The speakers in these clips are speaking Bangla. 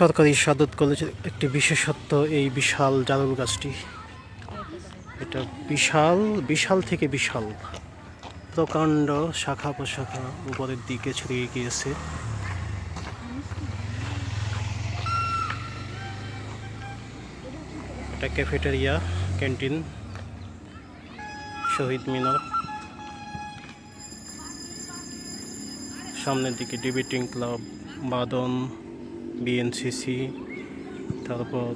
সরকারি সাদত কলেজের একটি বিশেষত্ব এই বিশাল জারুল গাছটি। এটা বিশাল বিশাল থেকে বিশাল। প্রকাণ্ড শাখা প্রশাখা উপরের দিকে ছড়িয়ে গিয়েছে। এটা ক্যাফেটেরিয়া, ক্যান্টিন, শহীদ মিনার। সামনের দিকে ডিবেটিং ক্লাব, বাদন। বিএনসিসি তারপর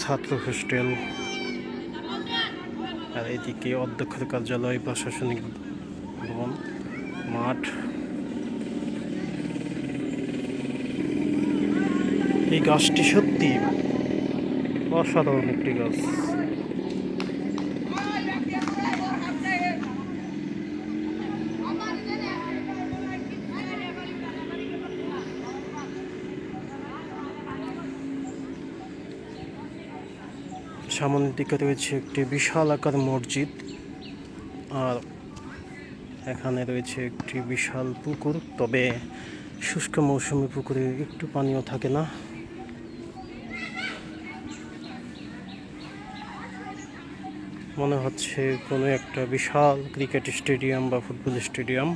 ছাত্র হোস্টেল, আর এদিকে অধ্যক্ষের কার্যালয় প্রশাসনিক ভবন, মাঠ। এই গাছটি সত্যি অসাধারণ একটি গাছ। সামনের দিকে রয়েছে একটি বিশাল আকার মসজিদ। আর এখানে রয়েছে একটি বিশাল পুকুর। তবে শুষ্ক মৌসুমে পুকুরে একটু পানিও থাকে না। মনে হচ্ছে কোনো একটা বিশাল ক্রিকেট স্টেডিয়াম বা ফুটবল স্টেডিয়াম।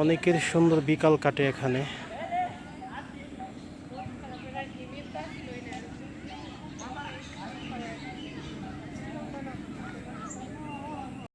অনেকের সুন্দর বিকাল কাটে এখানে।